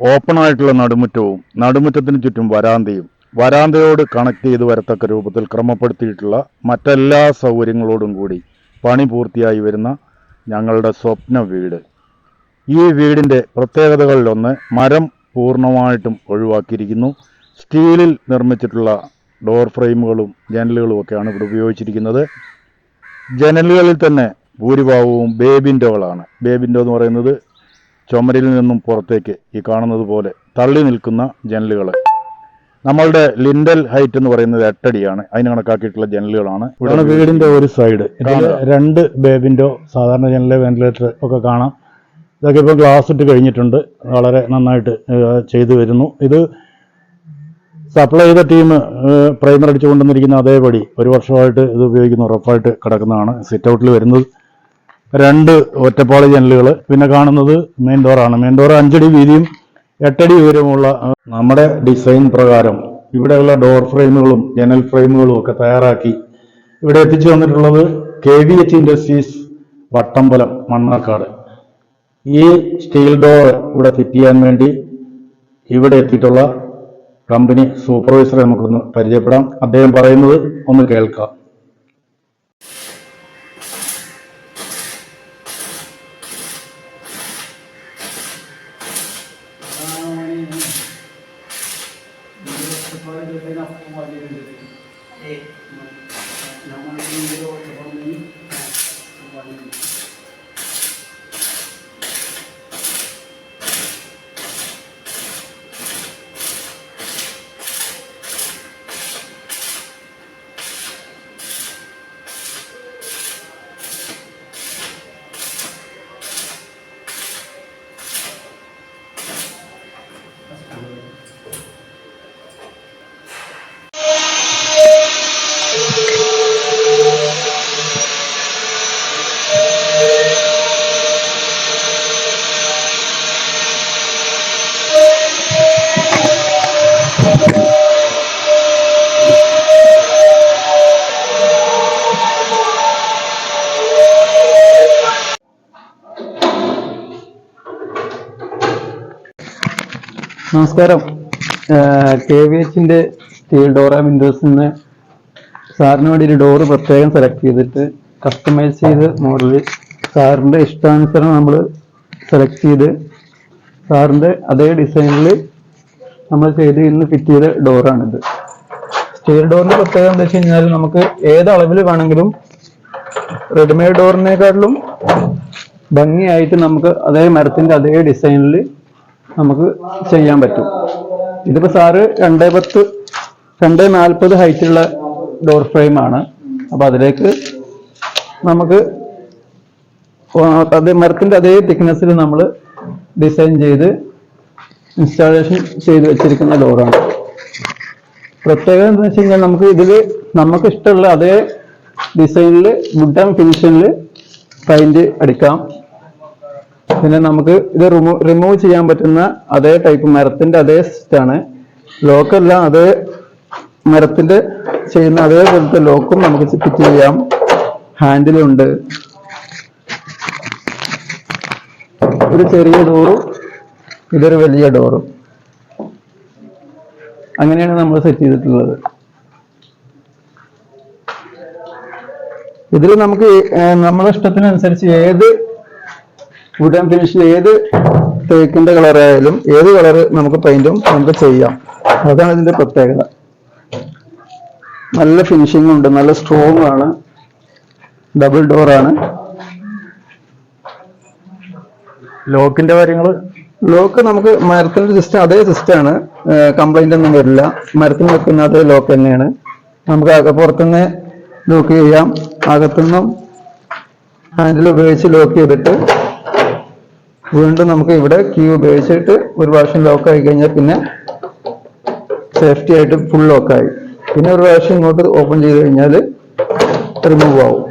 Open ആയിട്ടുള്ള നടുമുറ്റവും നടുമുറ്റത്തിന് ചുറ്റും വരാന്തയും. വരാന്തയോട് connect ചെയ്ത് വരത്തക്ക രൂപത്തിൽ ക്രമപ്പെടുത്തിയിട്ടുള്ള മറ്റെല്ലാ സൗകര്യങ്ങളോടും കൂടി പണി പൂർത്തിയായി വരുന്ന ഞങ്ങളുടെ സ്വപ്ന വീട്. ഈ വീടിന്റെ പ്രത്യേകതകളിലൊന്ന് മരം പൂർണമായിട്ടും ഒഴിവാക്കിയിരിക്കുന്നു. സ്റ്റീലിൽ നിർമ്മിച്ചിട്ടുള്ള ഡോർ ഫ്രെയിമുകളും ജനലുകളും ഒക്കെയാണ് ഇവിടെ ഉപയോഗിച്ചിരിക്കുന്നത്. ജനലുകളിൽ തന്നെ ഭൂരിഭാഗവും ബേബിൻഡോകളാണ് ബേബിൻഡോ എന്ന് പറയുന്നത് ചുമരിൽ നിന്നും പുറത്തേക്ക് ഈ കാണുന്നത് പോലെ തള്ളി നിൽക്കുന്ന ജനലുകൾ നമ്മളുടെ ലിൻഡൽ ഹൈറ്റ് എന്ന് പറയുന്നത് എട്ടടിയാണ്. അതിന് കണക്കാക്കിയിട്ടുള്ള ജനലുകളാണ് ഇവിടെയാണ് വീടിന്റെ ഒരു സൈഡ്. ഇതിൽ രണ്ട് ബേബിൻഡോ സാധാരണ ജനൽ വെന്റിലേറ്റർ ഒക്കെ കാണാം. ഇതൊക്കെ ഇപ്പോൾ ഗ്ലാസ് ഇട്ട് കഴിഞ്ഞിട്ടുണ്ട്. വളരെ നന്നായിട്ട് ചെയ്തു വരുന്നു. ഇത് സപ്ലൈ ചെയ്ത ടീം പ്രൈമർ അടിച്ചു കൊണ്ടുവന്നിരിക്കുന്ന അതേപടി ഒരു വർഷമായിട്ട് ഇത് ഉപയോഗിക്കുന്ന. ഉറപ്പായിട്ട് കിടക്കുന്നതാണ്. സിറ്റ് ഔട്ടിൽ വരുന്നത് രണ്ട് ഒറ്റപ്പാളി ജനലുകൾ പിന്നെ കാണുന്നത് മെയിൻ ഡോറാണ് മെയിൻ ഡോർ അഞ്ചടി വീതിയും എട്ടടി ഉയരമുള്ള നമ്മുടെ ഡിസൈൻ പ്രകാരം ഇവിടെയുള്ള ഡോർ ഫ്രെയിമുകളും ജനൽ ഫ്രെയിമുകളും ഒക്കെ തയ്യാറാക്കി ഇവിടെ എത്തിച്ചു വന്നിട്ടുള്ളത് K V H industries Vattambalam Mannarkkad. ഈ സ്റ്റീൽ ഡോർ ഇവിടെ ഫിറ്റ് ചെയ്യാൻ വേണ്ടി ഇവിടെ എത്തിയിട്ടുള്ള കമ്പനി സൂപ്പർവൈസറെ നമുക്കൊന്ന് പരിചയപ്പെടാം. അദ്ദേഹം പറയുന്നത് ഒന്ന് കേൾക്കാം. ಮಾಡಿದ್ದೀವಿ നമസ്കാരം. കെ വി എച്ചിന്റെ സ്റ്റീൽ ഡോറ വിൻഡോസിൽ നിന്ന് സാറിന് വേണ്ടി ഒരു ഡോറ് പ്രത്യേകം സെലക്ട് ചെയ്തിട്ട് കസ്റ്റമൈസ് ചെയ്ത് മോഡൽ സാറിന്റെ ഇഷ്ടാനുസരണം നമ്മൾ സെലക്ട് ചെയ്ത് സാറിന്റെ അതേ ഡിസൈനിൽ നമ്മൾ ചെയ്ത് ഇന്ന് ഫിറ്റ് ചെയ്ത ഡോറാണിത് സ്റ്റീൽ ഡോറിന്റെ പ്രത്യേകത എന്താ വെച്ച് കഴിഞ്ഞാൽ നമുക്ക് ഏത് അളവിൽ വേണമെങ്കിലും റെഡിമെയ്ഡ് ഡോറിനെക്കാട്ടിലും ഭംഗിയായിട്ട് നമുക്ക് അതേ മരത്തിന്റെ അതേ ഡിസൈനിൽ നമുക്ക് ചെയ്യാൻ പറ്റും. ഇതിപ്പോ സാറ് രണ്ടേ പത്ത് രണ്ടേ നാൽപ്പത് ഹൈറ്റുള്ള ഡോർ ഫ്രെയിം ആണ് അപ്പൊ അതിലേക്ക് നമുക്ക് അതേ മരത്തിന്റെ അതേ തിക്നെസ്സിൽ നമ്മൾ ഡിസൈൻ ചെയ്ത് ഇൻസ്റ്റാളേഷൻ ചെയ്ത് വെച്ചിരിക്കുന്ന ഡോറാണ്. പ്രത്യേകത എന്താ വെച്ച് കഴിഞ്ഞാൽ നമുക്ക് ഇതിൽ നമുക്ക് ഇഷ്ടമുള്ള അതേ ഡിസൈനിൽ വുഡ് ആൻഡ് ഫിനിഷിങ്ങിൽ പെയിന്റ് അടിക്കാം. പിന്നെ നമുക്ക് ഇത് റിമൂവ് റിമൂവ് ചെയ്യാൻ പറ്റുന്ന അതേ ടൈപ്പ് മരത്തിന്റെ അതേ സെറ്റാണ് ലോക്കല്ല അതേ മരത്തിന്റെ ചെയ്യുന്ന അതേപോലത്തെ ലോക്കും നമുക്ക് ഫിറ്റ് ചെയ്യാം. ഹാൻഡിലുണ്ട് ഒരു ചെറിയ ഡോറും ഇതൊരു വലിയ ഡോറും അങ്ങനെയാണ് നമ്മൾ സെറ്റ് ചെയ്തിട്ടുള്ളത്. ഇതിൽ നമുക്ക് നമ്മളെ ഇഷ്ടത്തിനനുസരിച്ച് ഏത് വുഡൻ ഫിനിഷിൽ ഏത് തേക്കിന്റെ കളർ ആയാലും ഏത് കളർ നമുക്ക് പെയിന്റും നമുക്ക് ചെയ്യാം. അതാണ് ഇതിന്റെ പ്രത്യേകത. നല്ല ഫിനിഷിംഗ് ഉണ്ട് നല്ല സ്ട്രോങ് ആണ്. ഡബിൾ ഡോർ ആണ്. ലോക്കിന്റെ കാര്യങ്ങൾ ലോക്ക് നമുക്ക് മരത്തിന്റെ സിസ്റ്റം അതേ സിസ്റ്റം ആണ്. കംപ്ലൈന്റ് ഒന്നും വരില്ല. മരത്തിൽ വെക്കുന്ന അതേ ലോക്ക് തന്നെയാണ്. നമുക്ക് അക പുറത്തുനിന്ന് ലോക്ക് ചെയ്യാം. അകത്തുനിന്നും ഹാൻഡിൽ ഉപയോഗിച്ച് ലോക്ക് ചെയ്തിട്ട് വീണ്ടും നമുക്ക് ഇവിടെ കീ ഉപയോഗിച്ചിട്ട് ഒരു പ്രാവശ്യം ലോക്ക് ആയി കഴിഞ്ഞാൽ പിന്നെ സേഫ്റ്റി ആയിട്ട് ഫുൾ ലോക്കായി പിന്നെ ഒരു പ്രാവശ്യം ഇങ്ങോട്ട് ഓപ്പൺ ചെയ്ത് കഴിഞ്ഞാൽ റിമൂവ് ആവും.